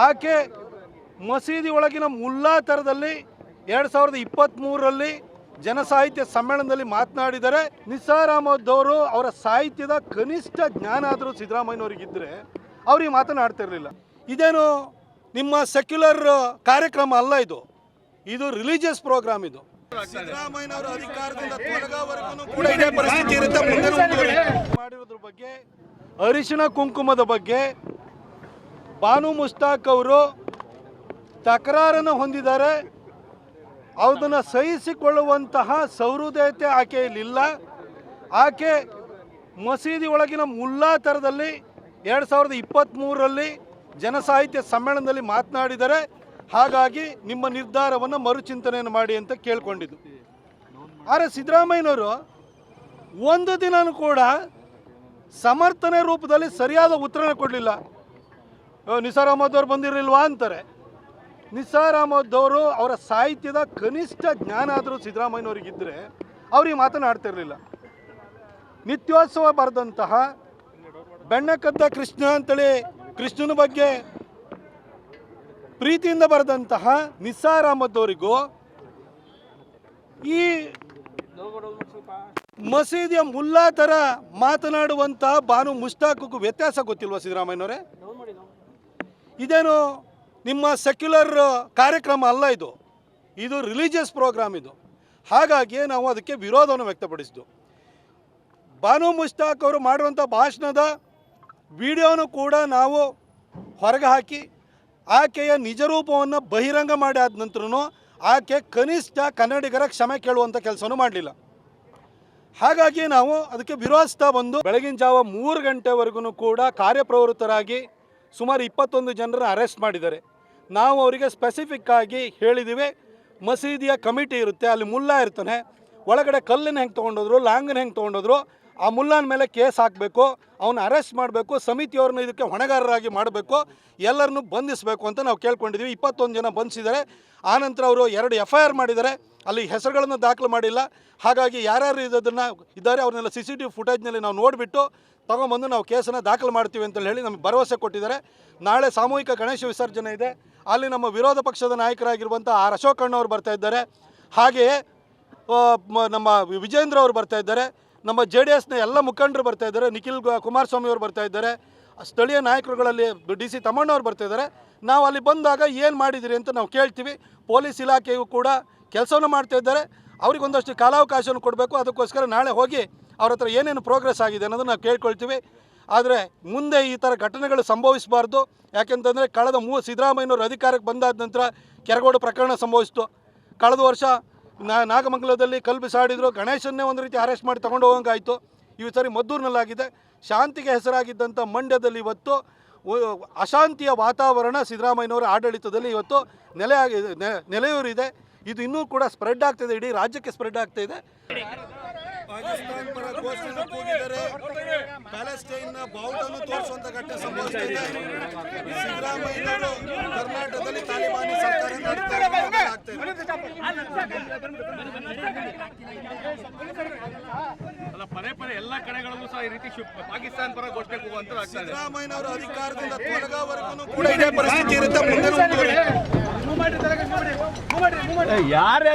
ಆಕೆ ಮಸೀದಿ ಒಳಗಿನ ಮುಲ್ಲಾ ಥರದಲ್ಲಿ ಎರಡು ಸಾವಿರದ ಇಪ್ಪತ್ತ್ಮೂರರಲ್ಲಿ ಜನಸಾಹಿತ್ಯ ಸಮ್ಮೇಳನದಲ್ಲಿ ಮಾತನಾಡಿದರೆ ನಿಸಾರ್ ಅಹಮದ್ ಅವರು ಅವರ ಸಾಹಿತ್ಯದ ಕನಿಷ್ಠ ಜ್ಞಾನ ಆದರೂ ಸಿದ್ದರಾಮಯ್ಯನವ್ರಿಗಿದ್ದರೆ ಅವ್ರಿಗೆ ಮಾತನಾಡ್ತಿರಲಿಲ್ಲ ಇದೇನು ನಿಮ್ಮ ಸೆಕ್ಯುಲರ್ ಕಾರ್ಯಕ್ರಮ ಅಲ್ಲ ಇದು? ಇದು ರಿಲಿಜಿಯಸ್ ಪ್ರೋಗ್ರಾಮ್ ಇದು. ಸಿದ್ದರಾಮಯ್ಯನವರ ಅಧಿಕಾರದಿಂದ ಮಾಡಿರೋದ್ರ ಬಗ್ಗೆ ಅರಿಶಿಣ ಕುಂಕುಮದ ಬಗ್ಗೆ ಬಾನು ಮುಸ್ತಾಕ್ ಅವರು ತಕರಾರನ್ನು ಹೊಂದಿದ್ದಾರೆ. ಅದನ್ನು ಸಹಿಸಿಕೊಳ್ಳುವಂತಹ ಸೌಹೃದಯತೆ ಆಕೆಯಲ್ಲಿಲ್ಲ ಆಕೆ ಮಸೀದಿ ಒಳಗಿನ ಮುಲ್ಲಾ ಥರದಲ್ಲಿ ಎರಡು ಸಾವಿರದ ಇಪ್ಪತ್ತ್ಮೂರರಲ್ಲಿ ಜನಸಾಹಿತ್ಯ ಸಮ್ಮೇಳನದಲ್ಲಿ ಮಾತನಾಡಿದರೆ ಹಾಗಾಗಿ ನಿಮ್ಮ ನಿರ್ಧಾರವನ್ನು ಮರುಚಿಂತನೆಯನ್ನು ಮಾಡಿ ಅಂತ ಕೇಳ್ಕೊಂಡಿದ್ದು. ಆದರೆ ಸಿದ್ದರಾಮಯ್ಯನವರು ಒಂದು ದಿನನೂ ಕೂಡ ಸಮರ್ಥನೆ ರೂಪದಲ್ಲಿ ಸರಿಯಾದ ಉತ್ತರನ ಕೊಡಲಿಲ್ಲ. ನಿಸಾರ್ ಅಹಮದ್ ಅವ್ರು ಬಂದಿರಲಿಲ್ವಾ ಅಂತಾರೆ. ನಿಸಾರ್ ಅಹಮದ್ ಅವರು ಅವರ ಸಾಹಿತ್ಯದ ಕನಿಷ್ಠ ಜ್ಞಾನ ಆದರೂ ಸಿದ್ದರಾಮಯ್ಯನವ್ರಿಗಿದ್ದರೆ ಅವ್ರಿಗೆ ಮಾತನಾಡ್ತಿರಲಿಲ್ಲ. ನಿತ್ಯೋತ್ಸವ ಬರೆದಂತಹ ಬೆಣ್ಣಕದ್ದ ಕೃಷ್ಣ ಅಂತೇಳಿ ಕೃಷ್ಣನ ಬಗ್ಗೆ ಪ್ರೀತಿಯಿಂದ ಬರೆದಂತಹ ನಿಸಾರ್ ಅಹಮದ್ ಅವರಿಗೂ ಈ ಮಸೀದಿಯ ಮುಲ್ಲಾ ಥರ ಮಾತನಾಡುವಂತಹ ಬಾನು ಮುಷ್ತಾಕಕ್ಕೂ ವ್ಯತ್ಯಾಸ ಗೊತ್ತಿಲ್ವಾ ಸಿದ್ದರಾಮಯ್ಯನವರೇ? ಇದೇನು ನಿಮ್ಮ ಸೆಕ್ಯುಲರ್ ಕಾರ್ಯಕ್ರಮ ಅಲ್ಲ ಇದು. ಇದು ರಿಲಿಜಿಯಸ್ ಪ್ರೋಗ್ರಾಮ್ ಇದು. ಹಾಗಾಗಿ ನಾವು ಅದಕ್ಕೆ ವಿರೋಧವನ್ನು ವ್ಯಕ್ತಪಡಿಸಿದ್ದು. ಬಾನು ಮುಷ್ತಾಕ್ ಅವರು ಮಾಡುವಂಥ ಭಾಷಣದ ವಿಡಿಯೋನು ಕೂಡ ನಾವು ಹೊರಗೆ ಹಾಕಿ ಆಕೆಯ ನಿಜರೂಪವನ್ನು ಬಹಿರಂಗ ಮಾಡಿ ಆದ ನಂತರನೂ ಆಕೆ ಕನಿಷ್ಠ ಕನ್ನಡಿಗರ ಕ್ಷಮೆ ಕೇಳುವಂಥ ಕೆಲಸವನ್ನು ಮಾಡಲಿಲ್ಲ. ಹಾಗಾಗಿ ನಾವು ಅದಕ್ಕೆ ವಿರೋಧಿಸ್ತಾ ಬಂದು ಬೆಳಗಿನ ಜಾವ ಮೂರು ಗಂಟೆವರೆಗೂ ಕೂಡ ಕಾರ್ಯಪ್ರವೃತ್ತರಾಗಿ ಸುಮಾರು ಇಪ್ಪತ್ತೊಂದು ಜನರನ್ನು ಅರೆಸ್ಟ್ ಮಾಡಿದ್ದಾರೆ. ನಾವು ಅವರಿಗೆ ಸ್ಪೆಸಿಫಿಕ್ ಆಗಿ ಹೇಳಿದ್ದೀವಿ ಮಸೀದಿಯ ಕಮಿಟಿ ಇರುತ್ತೆ, ಅಲ್ಲಿ ಮುಲ್ಲಾ ಇರ್ತಾನೆ. ಒಳಗಡೆ ಕಲ್ಲನ್ನು ಹೆಂಗೆ ತೊಗೊಂಡೋದ್ರು ಲಾಂಗನ್ನ ಹೆಂಗೆ ತೊಗೊಂಡೋದ್ರು, ಆ ಮುಲ್ಲಾನ ಮೇಲೆ ಕೇಸ್ ಹಾಕಬೇಕು ಅವನ್ನ ಅರೆಸ್ಟ್ ಮಾಡಬೇಕು, ಸಮಿತಿಯವ್ರನ್ನ ಇದಕ್ಕೆ ಹೊಣೆಗಾರರಾಗಿ ಮಾಡಬೇಕು, ಎಲ್ಲರನ್ನೂ ಬಂಧಿಸಬೇಕು ಅಂತ ನಾವು ಕೇಳ್ಕೊಂಡಿದ್ದೀವಿ ಇಪ್ಪತ್ತೊಂದು ಜನ ಬಂಧಿಸಿದ್ದಾರೆ. ಆನಂತರ ಅವರು ಎರಡು ಎಫ್ ಐ ಆರ್ ಮಾಡಿದ್ದಾರೆ. ಅಲ್ಲಿ ಹೆಸರುಗಳನ್ನು ದಾಖಲು ಮಾಡಿಲ್ಲ. ಹಾಗಾಗಿ ಯಾರ್ಯಾರು ಇದನ್ನು ಇದ್ದಾರೆ ಅವ್ರನ್ನೆಲ್ಲ ಸಿ ಸಿ ಟಿ ವಿ ಫುಟೇಜ್ನಲ್ಲಿ ನಾವು ನೋಡಿಬಿಟ್ಟು ತಗೊಂಬಂದು ನಾವು ಕೇಸನ್ನು ದಾಖಲು ಮಾಡ್ತೀವಿ ಅಂತ ಹೇಳಿ ನಮಗೆ ಭರವಸೆ ಕೊಟ್ಟಿದ್ದಾರೆ. ನಾಳೆ ಸಾಮೂಹಿಕ ಗಣೇಶ ವಿಸರ್ಜನೆ ಇದೆ. ಅಲ್ಲಿ ನಮ್ಮ ವಿರೋಧ ಪಕ್ಷದ ನಾಯಕರಾಗಿರುವಂಥ ಆರ್ ಅಶೋಕ್ ಅಣ್ಣವ್ರು ಬರ್ತಾ ಇದ್ದಾರೆ. ಹಾಗೆಯೇ ನಮ್ಮ ವಿಜೇಂದ್ರ ಅವರು ಬರ್ತಾ ಇದ್ದಾರೆ. ನಮ್ಮ ಜೆ ಡಿ ಎಸ್ನ ಎಲ್ಲ ಮುಖಂಡರು ಬರ್ತಾ ಇದ್ದಾರೆ. ನಿಖಿಲ್ ಕುಮಾರಸ್ವಾಮಿ ಅವರು ಬರ್ತಾ ಇದ್ದಾರೆ. ಸ್ಥಳೀಯ ನಾಯಕರುಗಳಲ್ಲಿ ಡಿ ಸಿ ತಮ್ಮಣ್ಣವ್ರು ಬರ್ತಾ ಇದ್ದಾರೆ. ನಾವು ಅಲ್ಲಿ ಬಂದಾಗ ಏನು ಮಾಡಿದಿರಿ ಅಂತ ನಾವು ಕೇಳ್ತೀವಿ. ಪೊಲೀಸ್ ಇಲಾಖೆಯು ಕೂಡ ಕೆಲಸವನ್ನು ಮಾಡ್ತಾ ಇದ್ದಾರೆ. ಅವ್ರಿಗೆ ಒಂದಷ್ಟು ಕಾಲಾವಕಾಶವನ್ನು ಕೊಡಬೇಕು. ಅದಕ್ಕೋಸ್ಕರ ನಾಳೆ ಹೋಗಿ ಅವ್ರ ಹತ್ರ ಏನೇನು ಪ್ರೋಗ್ರೆಸ್ ಆಗಿದೆ ಅನ್ನೋದನ್ನು ನಾವು ಕೇಳ್ಕೊಳ್ತೀವಿ. ಆದರೆ ಮುಂದೆ ಈ ಥರ ಘಟನೆಗಳು ಸಂಭವಿಸಬಾರ್ದು. ಯಾಕೆಂತಂದರೆ ಕಳೆದ ಮೂ ಸಿದ್ದರಾಮಯ್ಯನವರು ಅಧಿಕಾರಕ್ಕೆ ಬಂದಾದ ನಂತರ ಕೆರಗೋಡು ಪ್ರಕರಣ ಸಂಭವಿಸಿತು. ಕಳೆದ ವರ್ಷ ನಾಗಮಂಗಲದಲ್ಲಿ ಕಲ್ಲು ಬಿಸಾಡಿದ್ರು. ಗಣೇಶನ್ನೇ ಒಂದು ರೀತಿ ಅರೆಸ್ಟ್ ಮಾಡಿ ತಗೊಂಡು ಹೋಗಂಗಾಯಿತು. ಈ ಸರಿ ಮದ್ದೂರಿನಲ್ಲಾಗಿದೆ. ಶಾಂತಿಗೆ ಹೆಸರಾಗಿದ್ದಂಥ ಮಂಡ್ಯದಲ್ಲಿ ಇವತ್ತು ಅಶಾಂತಿಯ ವಾತಾವರಣ ಸಿದ್ದರಾಮಯ್ಯನವರ ಆಡಳಿತದಲ್ಲಿ ಇವತ್ತು ನೆಲೆಯಾಗಿದೆ ಆಗಿ ನೆಲೆಯೂರಿದೆ. ಇದು ಇನ್ನೂ ಕೂಡ ಸ್ಪ್ರೆಡ್ ಆಗ್ತಿದೆ ಇಡೀ ರಾಜ್ಯಕ್ಕೆ ಸ್ಪ್ರೆಡ್ ಆಗ್ತಾ ಇದೆ ಪಾಕಿಸ್ತಾನ ಪರ ಘೋಷಣೆ ಕೂಗಿದರೆ ಪ್ಯಾಲೆಸ್ಟೈನ್ನ ಬಾವುಟನ್ನು ತೋರಿಸುವಂತ ಘಟನೆ ಸಂಭವಿಸಿದೆ ಸಿದ್ದರಾಮಯ್ಯನವರು ಕರ್ನಾಟಕದಲ್ಲಿ ತಾಲಿಬಾನಿ ಸರ್ಕಾರ ನಡೆಸ್ತಾ ಇರೋದು ಆಗ್ತಾ ಇದೆ. ಅಲ್ಲ ಪದೇ ಪದೇ ಎಲ್ಲ ಕಡೆಗಳಲ್ಲೂ ಸಹ ಈ ರೀತಿ ಶು- ಪಾಕಿಸ್ತಾನ ಪರ ಘೋಷಣೆ ಸಿದ್ದರಾಮಯ್ಯನವರ ಅಧಿಕಾರದಿಂದ ತೊಲಗೋವರೆಗೂ ಕೂಡ ಇದೇ ಪರಿಸ್ಥಿತಿ ಇರುತ್ತೆ ಮುಂದೆ ಯಾರೇ